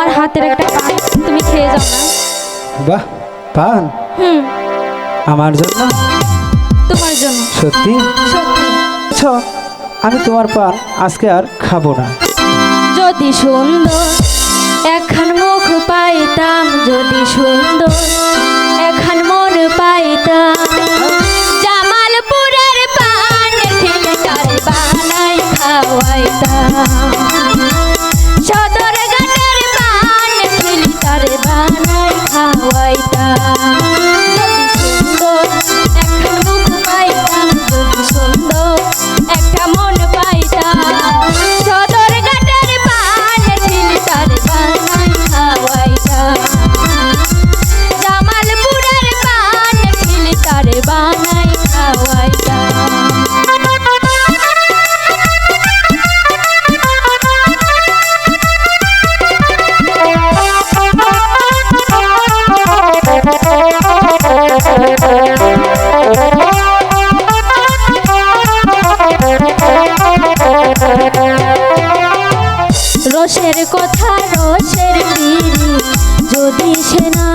আমার হাতের একটা পান তুমি খেয়ে যাও না। বাহ পান? হুম। আমার জন্য? তোমার জন্য। সত্যি? সত্যি। ছ আমি তোমার পান আজকে আর খাব না। যদি সুন্দর এখন মুখ পাইতাম যদি সুন্দর এখন মন পাইতাম। জামালপুরের পান খেলে তার বানাই খাওয়াইতাম। রসের কথা রসের বিড়ি যদি সে না